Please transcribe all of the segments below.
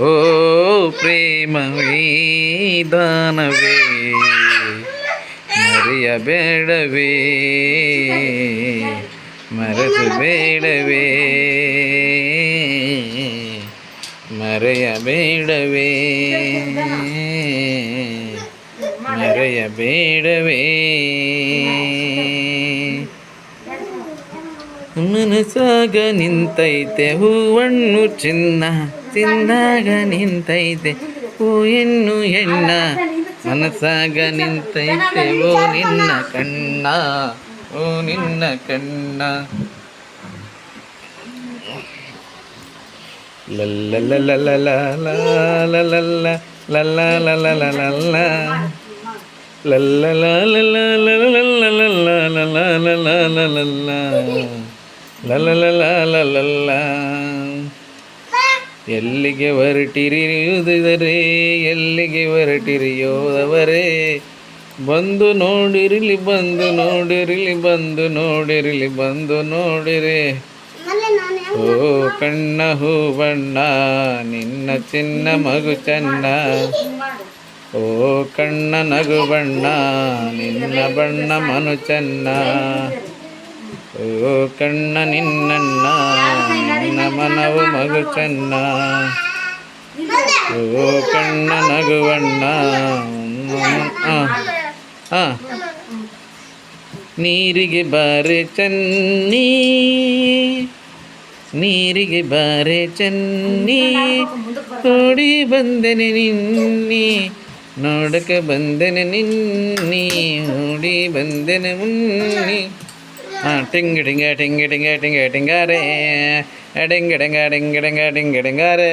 ఓ ప్రేమ వేదానవే மறிய பேடவே மரசு பேடவே மறைய பேடவே ಮರೆಯಬೇಡವೇ ಮರೆಯಬೇಡವೇ ಮನಸಾಗ ನಿಂತೈತೆ ಹೂವಣ್ಣು ಚಿನ್ನ ಚಿನ್ನಾಗ ನಿಂತೈತೆ, ಹೂ ಹೆಣ್ಣು ಹೆಣ್ಣ. ಮನಸಾಗ ನಿಂತೈತೆ ಓ ನಿನ್ನ ಕಣ್ಣ ಓ ನಿನ್ನ ಕಣ್ಣ. ಎಲ್ಲಿಗೆ ಹೊರಟಿರಿಯುವುದರೆ ಎಲ್ಲಿಗೆ ಹೊರಟಿರಿಯೋದವರೇ ಬಂದು ನೋಡಿರಲಿ ಬಂದು ನೋಡಿರಲಿ ಬಂದು ನೋಡಿರಲಿ ಬಂದು ನೋಡಿರಿ ಓ ಕಣ್ಣ ಹೂ ಬಣ್ಣ ನಿನ್ನ ಚಿನ್ನ ಮಗು ಚೆನ್ನ ಓ ಕಣ್ಣ ನಗು ಬಣ್ಣ ನಿನ್ನ ಬಣ್ಣ ಮನು ಚೆನ್ನ. ಓ ಕಣ್ಣ ನಿನ್ನಣ್ಣ ನಿನ್ನ ಮನವು ಮಗು ಚೆನ್ನ. ಓ ಕಣ್ಣ ನಗು ಬಣ್ಣ. ನೀರಿಗೆ ಬಾರೆ ಚೆನ್ನಿ ನೀರಿಗೆ ಬಾರೆ ಚೆನ್ನಿ. ಓಡಿ ಬಂದನೆ ನಿನ್ನಿ. ನೋಡಕ್ಕೆ ಬಂದೆನೆ ನಿನ್ನಿ ಓಡಿ ಬಂದೆನೆ ಮುನ್ನಿ ಹಾಂ ಟಿಂಗ ಟಿಂಗ ಟಿಂಗ ಟಿಂಗ ಟಿಂಗ ಟಿಂಗಾರೆ ಡಿಂಗ ಡಿಂಗ ಡಿಂಗ ಡಿಂಗ ಡಿಂಗ ಡಿಂಗಾರೆ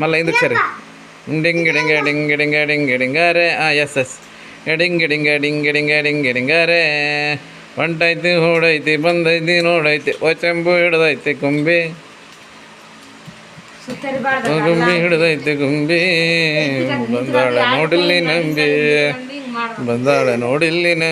ಮಲ್ಲ ಇದಕ್ಕೆ ಸರಿ ಡಿಂಗ ಡಿಂಗ ಡಿಂಗ ಡಿಂಗ ಡಿಂಗ ಡಿಂಗಾರೆ ಹಾಂ ಎಸ್ ಎಸ್ ಡಿಂಗ ಡಿಂಗ ಡಿಂಗ ಡಿಂಗ ಡಿಂಗ ಡಿಂಗಾರೆ ಹೊಂಟೈತಿ ಹೊಡೈತಿ ಬಂದೈತಿ ನೋಡೈತಿ ಒಚಂಬು ಹಿಡ್ದೈತಿ ಕುಂಬಿ ಗುಂಬಿ ಹಿಡಿದೈತೆ ಗುಂಬಿ. ಬಂದಾಳ ನೋಡಿಲ್ಲಿ ನಂಬಿ. ಬಂದಾಳ ನೋಡಿಲ್ಲಿ ನಂಬಿ.